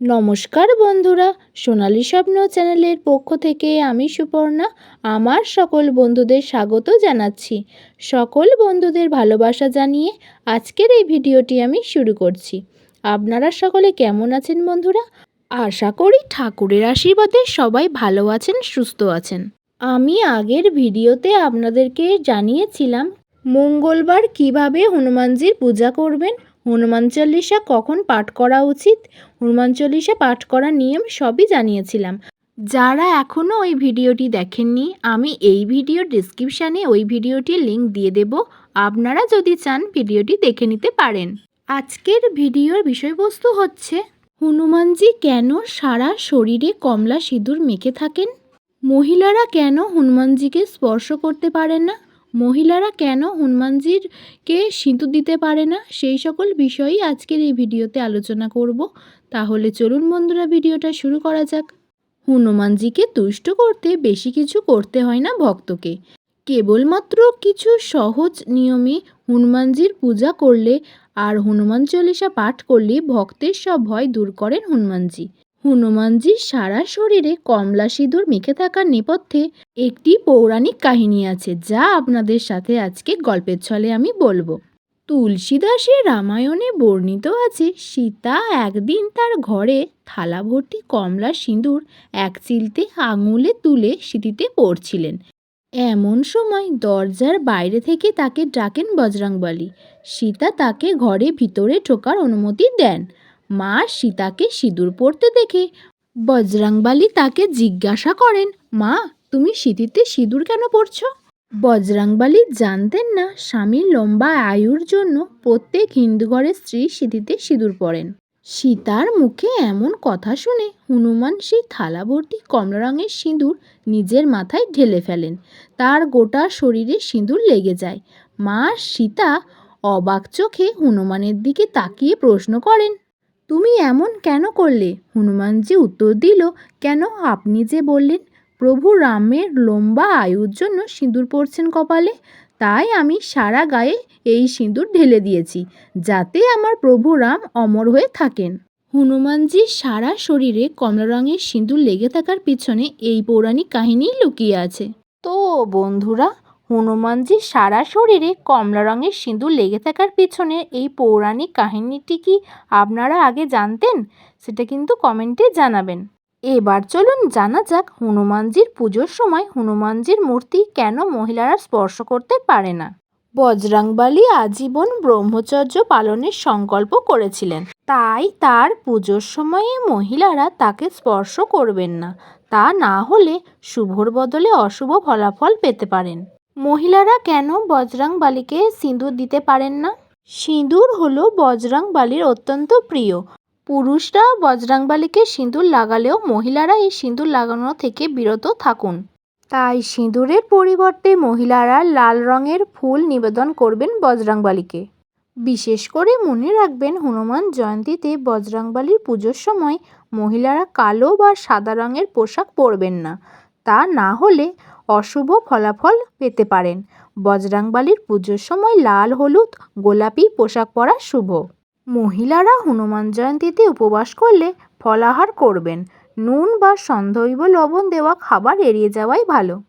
নমস্কার বন্ধুরা, সোনালি স্বপ্ন চ্যানেলের পক্ষ থেকে আমি সুপর্ণা, আমার সকল বন্ধুদের স্বাগত জানাচ্ছি। সকল বন্ধুদের ভালোবাসা জানিয়ে আজকের এই ভিডিওটি আমি শুরু করছি। আপনারা সকলে কেমন আছেন বন্ধুরা? আশা করি ঠাকুরের আশীর্বাদে সবাই ভালো আছেন, সুস্থ আছেন। আমি আগের ভিডিওতে আপনাদেরকে জানিয়েছিলাম, মঙ্গলবার কীভাবে হনুমানজির পূজা করবেন হনুমান চল্লিশা কখন পাঠ করা উচিত? হনুমান চল্লিশা পাঠ করার নিয়ম সবই জানিয়েছিলাম। যারা এখনও ওই ভিডিওটি দেখেননি, আমি এই ভিডিওর ডিসক্রিপশানে ওই ভিডিওটির লিংক দিয়ে দেব। আপনারা যদি চান, ভিডিওটি দেখে নিতে পারেন। আজকের ভিডিওর বিষয়বস্তু হচ্ছে, হনুমানজি কেন সারা শরীরে কমলা সিঁদুর মেখে থাকেন? মহিলারা কেন হনুমানজিকে স্পর্শ করতে পারেন না? মহিলারা কেন হনুমানজিরকে সিঁদুর দিতে পারে না? সেই সকল বিষয়ই আজকের এই ভিডিওতে আলোচনা করব। তাহলে চলুন বন্ধুরা, ভিডিওটা শুরু করা যাক। হনুমানজিকে তুষ্ট করতে বেশি কিছু করতে হয় না ভক্তকে। কেবলমাত্র কিছু সহজ নিয়মে হনুমানজির পূজা করলে আর হনুমান চল্লিশা পাঠ করলে ভক্তের সব ভয় দূর করেন হনুমানজি। হনুমানজির সারা শরীরে কমলা সিঁদুর মেখে থাকার নেপথ্যে একটি পৌরাণিক কাহিনী আছে, যা আপনাদের সাথে আজকে গল্পের ছলে আমি বলব। তুলসীদাসের রামায়ণে বর্ণিত আছে, সীতা একদিন তার ঘরে থালা ভর্তি কমলা সিঁদুর এক চিলতে আঙুলে তুলে সিঁথিতে পড়ছিলেন। এমন সময় দরজার বাইরে থেকে তাকে ডাকেন বজরংবলী। সীতা তাকে ঘরে ভিতরে ঢোকার অনুমতি দেন। মা সীতাকে সিঁদুর পরতে দেখে বজরাংবালি তাকে জিজ্ঞাসা করেন, মা, তুমি সিঁথিতে সিঁদুর কেন পরছো? বজরাংবালি জানতেন না স্বামীর লম্বা আয়ুর জন্য প্রত্যেক হিন্দু ঘরের স্ত্রী সিঁথিতে সিঁদুর পরেন। সীতার মুখে এমন কথা শুনে হনুমান সেই থালা ভর্তি কমলা রঙের সিঁদুর নিজের মাথায় ঢেলে ফেলেন। তার গোটা শরীরে সিঁদুর লেগে যায়। মা সীতা অবাক চোখে হনুমানের দিকে তাকিয়ে প্রশ্ন করেন তুমি এমন কেন করলে? হনুমানজি উত্তর দিল, কেন আপনি যে বললেন, প্রভু রামের লম্বা আয়ুর জন্য সিঁদুর পরছেন কপালে, তাই আমি সারা গায়ে এই সিঁদুর ঢেলে দিয়েছি, যাতে আমার প্রভু রাম অমর হয়ে থাকেন। হনুমানজির সারা শরীরে কমলা রঙের সিঁদুর লেগে থাকার পিছনে এই পৌরাণিক কাহিনী লুকিয়ে আছে। তো বন্ধুরা হনুমানজির সারা শরীরে কমলা রঙের সিঁদুর লেগে থাকার পিছনে এই পৌরাণিক কাহিনীটি কি আপনারা আগে জানতেন? সেটা কিন্তু কমেন্টে জানাবেন। এবার চলুন জানা যাক হনুমানজির পুজোর সময় হনুমানজির মূর্তি কেন মহিলারা স্পর্শ করতে পারে না। বজরাংবালি আজীবন ব্রহ্মচর্য পালনের সংকল্প করেছিলেন। তাই তার পুজোর সময়ে মহিলারা তাকে স্পর্শ করবেন না। তা না হলে শুভর বদলে অশুভ ফলাফল পেতে পারেন। মহিলারা কেন বজরংবলীকে সিঁদুর দিতে পারেন না? সিঁদুর হলো বজরংবলীর অত্যন্ত প্রিয়। পুরুষরা বজরংবলীকে সিঁদুর লাগালেও মহিলারা এই সিঁদুর লাগানো থেকে বিরত থাকুন। তাই সিঁদুরের পরিবর্তে মহিলারা লাল রঙের ফুল নিবেদন করবেন বজরংবলীকে বিশেষ করে মনে রাখবেন, হনুমান জয়ন্তীতে বজরংবলীর পুজোর সময় মহিলারা কালো বা সাদা রঙের পোশাক পরবেন না। তা না হলে অশুভ ফলাফল পেতে পারেন। বজরংবলীর পুজোর সময় লাল, হলুদ, গোলাপি পোশাক পরা শুভ। মহিলারা হনুমান জয়ন্তীতে উপবাস করলে ফলাহার করবেন। নুন বা সন্ধৈব লবণ দেওয়া খাবার এড়িয়ে যাওয়াই ভালো।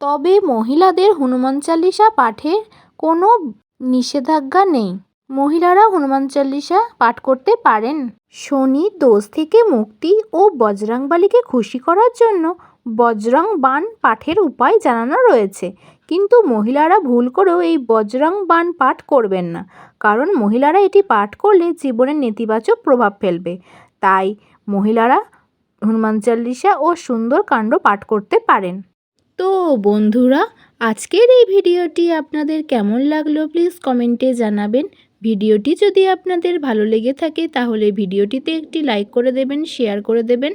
তবে মহিলাদের হনুমান চালিসা পাঠের কোনো নিষেধাজ্ঞা নেই। মহিলারা হনুমান চল্লিশা পাঠ করতে পারেন। শনি, দোষ থেকে মুক্তি ও বজরংবলীকে খুশি করার জন্য বজরং বান পাঠের উপায় জানানো রয়েছে। কিন্তু মহিলারা ভুল করেও এই বজরং বান পাঠ করবেন না। কারণ মহিলারা এটি পাঠ করলে জীবনের নেতিবাচক প্রভাব ফেলবে। তাই মহিলারা হনুমান চল্লিশা ও সুন্দর কাণ্ড পাঠ করতে পারেন। তো বন্ধুরা, আজকের এই ভিডিওটি আপনাদের কেমন লাগল প্লিজ কমেন্টে জানাবেন। ভিডিওটি যদি আপনাদের ভালো লেগে থাকে তাহলে ভিডিওটিতে একটি লাইক করে দেবেন, শেয়ার করে দেবেন।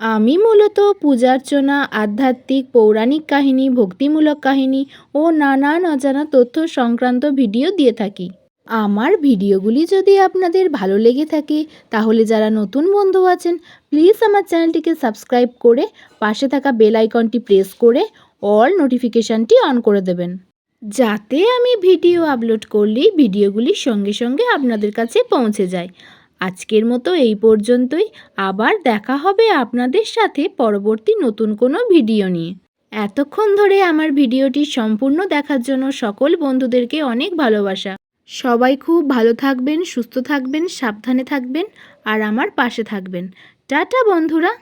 আমি মূলত পূজার্চনা, আধ্যাত্মিক, পৌরাণিক কাহিনী, ভক্তিমূলক কাহিনী ও নানান অজানা তথ্য সংক্রান্ত ভিডিও দিয়ে থাকি। আমার ভিডিওগুলি যদি আপনাদের ভালো লেগে থাকে, তাহলে যারা নতুন বন্ধু আছেন, প্লিজ আমার চ্যানেলটিকে সাবস্ক্রাইব করে পাশে থাকা বেল আইকনটি প্রেস করে অল নোটিফিকেশানটি অন করে দেবেন। যাতে আমি ভিডিও আপলোড করলেই ভিডিওগুলি সঙ্গে সঙ্গে আপনাদের কাছে পৌঁছে যায়। আজকের মতো এই পর্যন্তই। আবার দেখা হবে আপনাদের সাথে পরবর্তী নতুন কোনো ভিডিও নিয়ে। এতক্ষণ ধরে আমার ভিডিওটি সম্পূর্ণ দেখার জন্য সকল বন্ধুদেরকে অনেক ভালোবাসা। সবাই খুব ভালো থাকবেন, সুস্থ থাকবেন, সাবধানে থাকবেন, আর আমার পাশে থাকবেন। টাটা, বন্ধুরা!